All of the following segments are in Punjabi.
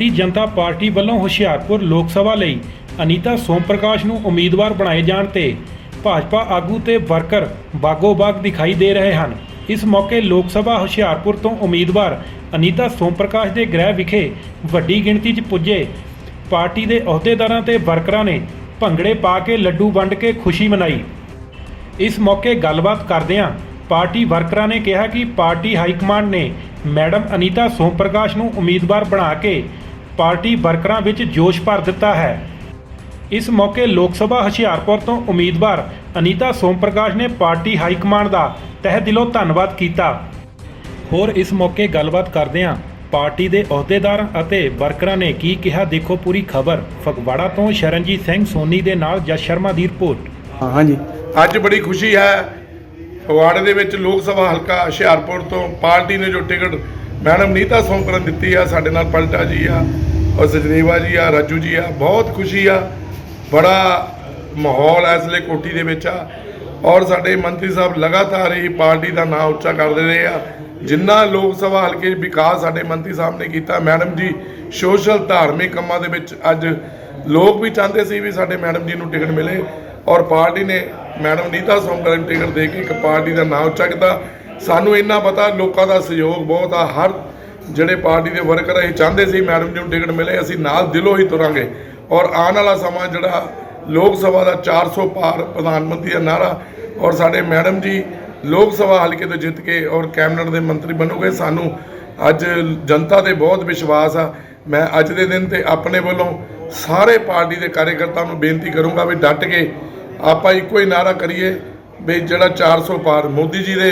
ਭਾਰਤੀ ਜਨਤਾ ਪਾਰਟੀ ਵੱਲੋਂ ਹੁਸ਼ਿਆਰਪੁਰ ਲੋਕ ਸਭਾ ਲਈ ਅਨੀਤਾ ਸੋਮ ਪ੍ਰਕਾਸ਼ ਨੂੰ ਉਮੀਦਵਾਰ ਬਣਾਏ ਜਾਣ ਤੇ ਭਾਜਪਾ ਆਗੂ ਤੇ ਵਰਕਰ ਬਾਗੋ-ਬਾਗ ਦਿਖਾਈ ਦੇ ਰਹੇ ਹਨ। ਇਸ ਮੌਕੇ ਲੋਕ ਸਭਾ ਹੁਸ਼ਿਆਰਪੁਰ ਤੋਂ ਉਮੀਦਵਾਰ ਅਨੀਤਾ ਸੋਮ ਪ੍ਰਕਾਸ਼ ਦੇ ਗ੍ਰਹਿ ਵਿਖੇ ਵੱਡੀ ਗਿਣਤੀ 'ਚ ਪੁੱਜੇ। ਪਾਰਟੀ ਦੇ ਅਹੁਦੇਦਾਰਾਂ ਤੇ ਵਰਕਰਾਂ ਨੇ ਭੰਗੜੇ ਪਾ ਕੇ ਲੱਡੂ ਵੰਡ ਕੇ ਖੁਸ਼ੀ ਮਨਾਈ। ਇਸ ਮੌਕੇ ਗੱਲਬਾਤ ਕਰਦਿਆਂ ਪਾਰਟੀ ਵਰਕਰਾਂ ਨੇ ਕਿਹਾ ਕਿ ਪਾਰਟੀ ਹਾਈ ਕਮਾਂਡ ਨੇ ਮੈਡਮ ਅਨੀਤਾ ਸੋਮ ਪ੍ਰਕਾਸ਼ ਨੂੰ ਉਮੀਦਵਾਰ ਬਣਾ ਕੇ ਪਾਰਟੀ ਵਰਕਰਾਂ ਵਿੱਚ ਜੋਸ਼ ਭਰ ਦਿੱਤਾ ਹੈ। ਇਸ ਮੌਕੇ ਲੋਕ ਸਭਾ ਹੁਸ਼ਿਆਰਪੁਰ ਤੋਂ ਉਮੀਦਵਾਰ ਅਨੀਤਾ ਸੋਮ ਪ੍ਰਕਾਸ਼ ਨੇ ਪਾਰਟੀ ਹਾਈਕਮਾਂਡ ਦਾ ਤਹਿ ਦਿਲੋਂ ਧੰਨਵਾਦ ਕੀਤਾ। ਹੋਰ ਇਸ ਮੌਕੇ ਗੱਲਬਾਤ ਕਰਦਿਆਂ ਪਾਰਟੀ ਦੇ ਅਹੁਦੇਦਾਰ ਅਤੇ ਵਰਕਰਾਂ ਨੇ ਕੀ ਕਿਹਾ ਦੇਖੋ ਪੂਰੀ ਖਬਰ। ਫਗਵਾੜਾ ਤੋਂ ਸ਼ਰਨਜੀਤ ਸਿੰਘ ਸੋਨੀ ਦੇ ਨਾਲ ਜਸ ਸ਼ਰਮਾ ਦੀ ਰਿਪੋਰਟ। ਹਾਂ ਹਾਂਜੀ। ਅੱਜ ਬੜੀ ਖੁਸ਼ੀ ਹੈ। ਫਗਵਾੜੇ ਦੇ ਵਿੱਚ ਲੋਕ ਸਭਾ ਹਲਕਾ ਹੁਸ਼ਿਆਰਪੁਰ ਤੋਂ ਪਾਰਟੀ ਨੇ ਜੋ ਟਿਕਟ ਮੈਡਮ ਨੀਤਾ ਸੋਮਕਰਨ ਦਿੱਤੀ ਆ ਸਾਡੇ ਨਾਲ ਪਲਟਾ ਜੀ ਆ। ਔਰ ਸਜਦੇਵਾ ਜੀ ਆ, ਰਾਜੂ ਜੀ ਆ, ਬਹੁਤ ਖੁਸ਼ੀ ਆ। ਬੜਾ ਮਾਹੌਲ ਇਸ ਲਈ ਕੋਠੀ ਦੇ ਵਿੱਚ ਆ। ਔਰ ਸਾਡੇ ਮੰਤਰੀ ਸਾਹਿਬ ਲਗਾਤਾਰ ਹੀ ਪਾਰਟੀ ਦਾ ਨਾਂ ਉੱਚਾ ਕਰਦੇ ਰਹੇ ਆ। ਜਿੰਨਾ ਲੋਕ ਸਭਾ ਹਲਕੇ ਵਿਕਾਸ ਸਾਡੇ ਮੰਤਰੀ ਸਾਹਿਬ ਨੇ ਕੀਤਾ, ਮੈਡਮ ਜੀ, ਸੋਸ਼ਲ ਧਾਰਮਿਕ ਕੰਮਾਂ ਦੇ ਵਿੱਚ ਅੱਜ ਲੋਕ ਵੀ ਚਾਹੁੰਦੇ ਸੀ ਵੀ ਸਾਡੇ ਮੈਡਮ ਜੀ ਨੂੰ ਟਿਕਟ ਮਿਲੇ। ਔਰ ਪਾਰਟੀ ਨੇ ਮੈਡਮ ਨੀਤਾ ਸੋਮਕਰਨ ਨੂੰ ਟਿਕਟ ਦੇ ਕੇ ਇੱਕ ਪਾਰਟੀ ਦਾ ਨਾਂ ਉੱਚਾ ਕੀਤਾ। ਸਾਨੂੰ ਇੰਨਾ ਪਤਾ, ਲੋਕਾਂ ਦਾ ਸਹਿਯੋਗ ਬਹੁਤ ਆ। ਹਰ ਜਿਹੜੇ ਪਾਰਟੀ ਦੇ ਵਰਕਰ ਇਹ ਚਾਹੁੰਦੇ ਸੀ ਮੈਡਮ ਜੀ ਨੂੰ ਟਿਕਟ ਮਿਲੇ, ਅਸੀਂ ਨਾਲ ਦਿਲੋਂ ਹੀ ਤੁਰਾਂਗੇ। ਔਰ ਆਉਣ ਵਾਲਾ ਸਮਾਂ ਜਿਹੜਾ ਲੋਕ ਸਭਾ ਦਾ 400 ਪਾਰ ਪ੍ਰਧਾਨ ਮੰਤਰੀ ਦਾ ਨਾਰਾ, ਔਰ ਸਾਡੇ ਮੈਡਮ ਜੀ ਲੋਕ ਸਭਾ ਹਲਕੇ ਤੋਂ ਜਿੱਤ ਕੇ ਔਰ ਕੈਬਨਿਟ ਦੇ ਮੰਤਰੀ ਬਣੋਗੇ, ਸਾਨੂੰ ਅੱਜ ਜਨਤਾ ਤੇ ਬਹੁਤ ਵਿਸ਼ਵਾਸ ਆ। ਮੈਂ ਅੱਜ ਦੇ ਦਿਨ ਤੇ ਆਪਣੇ ਵੱਲੋਂ ਸਾਰੇ ਪਾਰਟੀ ਦੇ ਕਾਰਜਕਰਤਾ ਨੂੰ ਬੇਨਤੀ ਕਰੂੰਗਾ ਵੀ ਡਟ ਕੇ ਆਪਾਂ ਇੱਕੋ ਹੀ ਨਾਰਾ ਕਰੀਏ ਵੀ ਜਿਹੜਾ 400 ਪਾਰ ਮੋਦੀ ਜੀ ਦੇ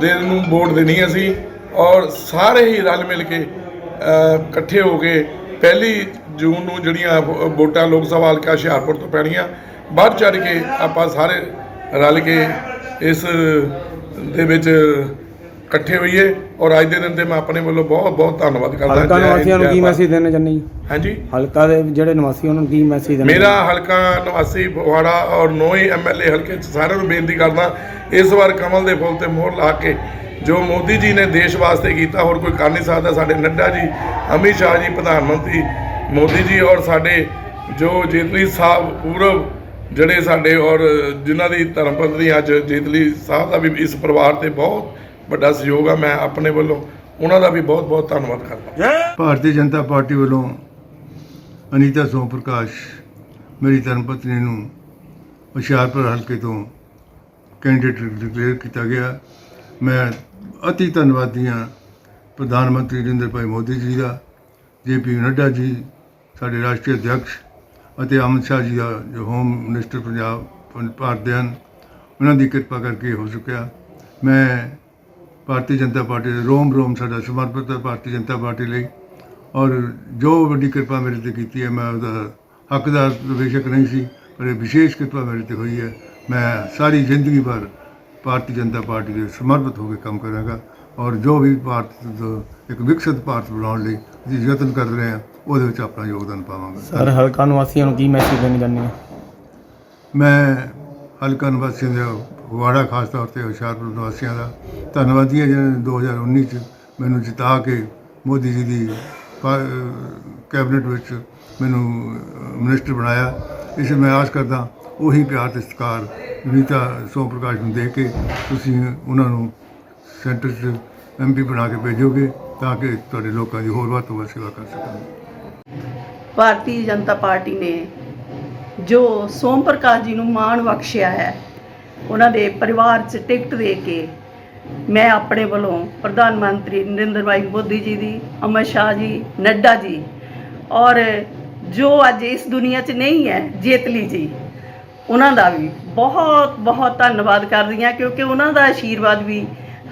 ਦੇ ਨੂੰ ਵੋਟ ਦੇਣੀ ਅਸੀਂ। ਔਰ ਸਾਰੇ ਹੀ ਰਲ ਮਿਲ ਕੇ ਇਕੱਠੇ ਹੋ ਕੇ ਪਹਿਲੀ ਜੂਨ ਨੂੰ ਜਿਹੜੀਆਂ ਵੋਟਾਂ ਲੋਕ ਸਭਾ ਹਲਕਾ ਹੁਸ਼ਿਆਰਪੁਰ ਤੋਂ ਪੈਣੀਆਂ ਵੱਧ ਚੜ ਕੇ ਆਪਾਂ ਸਾਰੇ ਰਲ ਕੇ ਇਸ ਦੇ ਵਿੱਚ ਇਕੱਠੇ ਹੋਈਏ। ਔਰ ਅੱਜ ਦੇ ਦਿਨ ਤੇ ਮੈਂ ਆਪਣੇ ਵੱਲੋਂ ਬਹੁਤ ਬਹੁਤ ਧੰਨਵਾਦ ਕਰਦਾ। ਹਲਕਾ ਨਿਵਾਸੀਆਂ ਨੂੰ ਕੀ। ਮੈਸੇਜ ਦੇਣਾ ਚਾਹੁੰਦੇ ਜੀ? ਹਾਂਜੀ? ਹਲਕਾ ਦੇ ਜਿਹੜੇ ਨਿਵਾਸੀ ਉਹਨਾਂ ਨੂੰ ਕੀ ਮੈਸੇਜ ਦੇਣਾ ਮੇਰਾ ਹਲਕਾ ਨਿਵਾਸੀ ਫਗਵਾੜਾ ਔਰ ਨੋਈ ਐਮਐਲਏ ਹਲਕੇ ਚ ਸਾਰਿਆਂ ਨੂੰ ਬੇਨਤੀ ਕਰਦਾ ਇਸ ਵਾਰ ਕਮਲ ਦੇ ਫੁੱਲ ਤੇ ਮੋਹਰ ਲਾ ਕੇ ਜੋ ਮੋਦੀ ਜੀ ਨੇ ਦੇਸ਼ ਵਾਸਤੇ ਕੀਤਾ ਹੋਰ ਕੋਈ ਕਰ ਨਹੀਂ ਸਕਦਾ। ਸਾਡੇ ਨੱਡਾ ਜੀ ਅਮਿਤ ਸ਼ਾਹ ਜੀ ਪ੍ਰਧਾਨ ਮੰਤਰੀ ਮੋਦੀ ਜੀ ਔਰ ਸਾਡੇ ਜੋ ਜੇਤਲੀ ਸਾਹਿਬ ਪੂਰਵ ਜਿਹੜੇ ਸਾਡੇ ਔਰ ਜਿਨ੍ਹਾਂ ਦੀ ਧਰਮ ਪਤਨੀ ਅੱਜ ਜੇਤਲੀ ਸਾਹਿਬ ਦਾ ਵੀ ਇਸ ਪਰਿਵਾਰ ਤੇ ਬਹੁਤ ਵੱਡਾ ਸਹਿਯੋਗ ਆ ਮੈਂ ਆਪਣੇ ਵੱਲੋਂ ਉਹਨਾਂ ਦਾ ਵੀ ਬਹੁਤ ਬਹੁਤ ਧੰਨਵਾਦ ਕਰਦਾ ਭਾਰਤੀ ਜਨਤਾ ਪਾਰਟੀ ਵੱਲੋਂ ਅਨੀਤਾ ਸੋਮ ਪ੍ਰਕਾਸ਼ ਮੇਰੀ ਧਰਮ ਪਤਨੀ ਨੂੰ ਹੁਸ਼ਿਆਰਪੁਰ ਹਲਕੇ ਤੋਂ ਕੈਂਡੀਡੇਟ ਡਿਕਲੇਅਰ ਕੀਤਾ ਗਿਆ। ਮੈਂ ਅਤੀ ਧੰਨਵਾਦੀ ਹਾਂ ਪ੍ਰਧਾਨ ਮੰਤਰੀ ਨਰਿੰਦਰ ਭਾਈ ਮੋਦੀ ਜੀ ਦਾ ਜੇ ਪੀ ਨੱਡਾ ਜੀ, ਸਾਡੇ ਰਾਸ਼ਟਰੀ ਅਧਿਕਸ਼ ਅਤੇ ਅਮਿਤ ਸ਼ਾਹ ਜੀ ਦਾ ਜੋ ਹੋਮ ਮਿਨਿਸਟਰ ਪੰਜਾਬ ਭਾਰਤ ਦੇ ਹਨ ਉਹਨਾਂ ਦੀ ਕਿਰਪਾ ਕਰਕੇ ਹੋ ਚੁੱਕਿਆ। ਮੈਂ ਭਾਰਤੀ ਜਨਤਾ ਪਾਰਟੀ ਦੇ ਰੋਮ ਰੋਮ ਸਾਡਾ ਸਮਰਪਿਤ ਹੈ ਭਾਰਤੀ ਜਨਤਾ ਪਾਰਟੀ ਲਈ ਔਰ ਜੋ ਵੱਡੀ ਕਿਰਪਾ ਮੇਰੇ ਤੇ ਕੀਤੀ ਹੈ, ਮੈਂ ਉਹਦਾ ਹੱਕਦਾਰ ਬੇਸ਼ੱਕ ਨਹੀਂ ਸੀ, ਪਰ ਇਹ ਵਿਸ਼ੇਸ਼ ਕਿਰਪਾ ਮੇਰੇ ਤੇ ਹੋਈ ਹੈ। ਮੈਂ ਸਾਰੀ ਜ਼ਿੰਦਗੀ ਭਰ ਭਾਰਤੀ ਜਨਤਾ ਪਾਰਟੀ ਦੇ ਸਮਰਪਿਤ ਹੋ ਕੇ ਕੰਮ ਕਰਾਂਗਾ ਔਰ ਜੋ ਵੀ ਭਾਰਤ ਦਾ ਇੱਕ ਵਿਕਸਿਤ ਭਾਰਤ ਬਣਾਉਣ ਲਈ ਅਸੀਂ ਯਤਨ ਕਰ ਰਹੇ ਹਾਂ ਉਹਦੇ ਵਿੱਚ ਆਪਣਾ ਯੋਗਦਾਨ ਪਾਵਾਂਗਾ। ਸਰ ਹਲਕਾ ਨਿਵਾਸੀਆਂ ਨੂੰ ਕੀ ਮੈਸੇਜ ਦੇਣਾ ਚਾਹੁੰਦੇ ਹੋ? ਮੈਂ ਹਲਕਾ ਨਿਵਾਸੀਆਂ ਦਾ ਫਗਵਾੜਾ ਖਾਸ ਤੌਰ ਤੇ ਹੁਸ਼ਿਆਰਪੁਰ ਨਿਵਾਸੀਆਂ ਦਾ ਧੰਨਵਾਦੀ ਹਾਂ ਜਿਹਨਾਂ ਨੇ 2019 ਚ ਮੈਨੂੰ ਜਿਤਾ ਕੇ ਮੋਦੀ ਜੀ ਦੀ ਕੈਬਨਿਟ ਵਿੱਚ ਮੈਨੂੰ ਮਿਨਿਸਟਰ ਬਣਾਇਆ। ਇਸ ਲਈ ਮੈਂ ਆਸ ਕਰਦਾ ਉਹੀ ਪਿਆਰ ਤੇ ਸਤਿਕਾਰ ਨੀਤਾ ਸੋਮ ਪ੍ਰਕਾਸ਼ ਨੂੰ ਦੇ ਕੇ ਤੁਸੀਂ ਉਹਨਾਂ ਨੂੰ ਸੈਂਟਰ 'ਚ ਐਮਪੀ ਬਣਾ ਕੇ ਭੇਜੋਗੇ ਤਾਂ ਕਿ ਤੁਹਾਡੇ ਲੋਕਾਂ ਦੀ ਹੋਰ ਵੱਧ ਤੋਂ ਵੱਧ ਸੇਵਾ ਕਰ ਸਕਣ। ਭਾਰਤੀ ਜਨਤਾ ਪਾਰਟੀ ਨੇ ਜੋ ਸੋਮ ਪ੍ਰਕਾਸ਼ ਜੀ ਨੂੰ ਮਾਣ ਬਖਸ਼ਿਆ ਹੈ, ਉਹਨਾਂ ਦੇ ਪਰਿਵਾਰ 'ਚ ਟਿਕਟ ਦੇ ਕੇ ਮੈਂ ਆਪਣੇ ਵੱਲੋਂ ਪ੍ਰਧਾਨ ਮੰਤਰੀ ਨਰਿੰਦਰ ਭਾਈ ਮੋਦੀ ਜੀ ਦੀ ਅਮਿਤ ਸ਼ਾਹ ਜੀ, ਨੱਡਾ ਜੀ ਔਰ ਜੋ ਅੱਜ ਇਸ ਦੁਨੀਆ 'ਚ ਨਹੀਂ ਹੈ, ਜੇਤਲੀ ਜੀ। ਉਹਨਾਂ ਦਾ ਵੀ ਬਹੁਤ ਬਹੁਤ ਧੰਨਵਾਦ ਕਰਦੀ ਹਾਂ, ਕਿਉਂਕਿ ਉਹਨਾਂ ਦਾ ਆਸ਼ੀਰਵਾਦ ਵੀ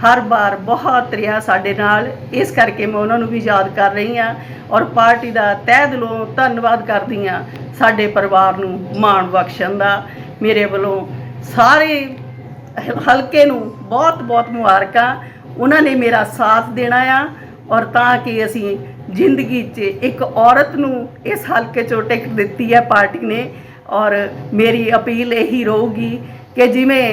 ਹਰ ਵਾਰ ਬਹੁਤ ਰਿਹਾ ਸਾਡੇ ਨਾਲ। ਇਸ ਕਰਕੇ ਮੈਂ ਉਹਨਾਂ ਨੂੰ ਵੀ ਯਾਦ ਕਰ ਰਹੀ ਹਾਂ ਔਰ ਪਾਰਟੀ ਦਾ ਤਹਿ ਦਿਲੋਂ ਧੰਨਵਾਦ ਕਰਦੀ ਹਾਂ ਸਾਡੇ ਪਰਿਵਾਰ ਨੂੰ ਮਾਣ ਬਖਸ਼ਣ ਦਾ। ਮੇਰੇ ਵੱਲੋਂ ਸਾਰੇ ਹਲਕੇ ਨੂੰ ਬਹੁਤ ਬਹੁਤ ਮੁਬਾਰਕਾਂ। ਉਹਨਾਂ ਨੇ ਮੇਰਾ ਸਾਥ ਦੇਣਾ ਆ ਔਰ ਤਾਂ ਕਿ ਅਸੀਂ ਜ਼ਿੰਦਗੀ 'ਚ ਇੱਕ ਔਰਤ ਨੂੰ ਇਸ ਹਲਕੇ 'ਚੋਂ ਟਿਕਟ ਦਿੱਤੀ ਹੈ ਪਾਰਟੀ ਨੇ। ਔਰ ਮੇਰੀ ਅਪੀਲ ਇਹੀ ਰਹੂਗੀ ਕਿ ਜਿਵੇਂ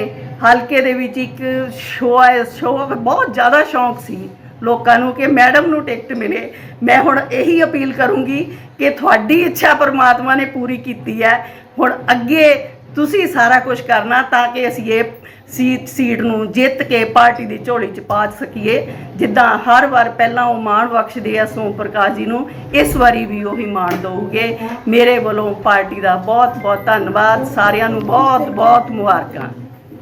ਹਲਕੇ ਦੇ ਵਿੱਚ ਇੱਕ ਸ਼ੋਅ ਹੈ ਸ਼ੋਅ ਬਹੁਤ ਜ਼ਿਆਦਾ ਸ਼ੌਂਕ ਸੀ ਲੋਕਾਂ ਨੂੰ ਕਿ ਮੈਡਮ ਨੂੰ ਟਿਕਟ ਮਿਲੇ। ਮੈਂ ਹੁਣ ਇਹੀ ਅਪੀਲ ਕਰੂੰਗੀ ਕਿ ਤੁਹਾਡੀ ਇੱਛਾ ਪਰਮਾਤਮਾ ਨੇ ਪੂਰੀ ਕੀਤੀ ਹੈ। ਹੁਣ ਅੱਗੇ ਤੁਸੀਂ ਸਾਰਾ ਕੁਝ ਕਰਨਾ ਤਾਂ ਕਿ ਅਸੀਂ ਇਹ ਸੀਟ ਸੀਟ ਨੂੰ ਜਿੱਤ ਕੇ ਪਾਰਟੀ ਦੀ ਝੋਲੀ 'ਚ ਪਾ ਸਕੀਏ। ਜਿੱਦਾਂ ਹਰ ਵਾਰ ਪਹਿਲਾਂ ਉਹ ਮਾਣ ਬਖਸ਼ਦੇ ਆ, ਸੋਮ ਪ੍ਰਕਾਸ਼ ਜੀ ਨੂੰ, ਇਸ ਵਾਰੀ ਵੀ ਉਹੀ ਮਾਣ ਦਊਗੇ। ਮੇਰੇ ਵੱਲੋਂ ਪਾਰਟੀ ਦਾ ਬਹੁਤ ਬਹੁਤ ਧੰਨਵਾਦ। ਸਾਰਿਆਂ ਨੂੰ ਬਹੁਤ ਬਹੁਤ ਮੁਬਾਰਕਾਂ।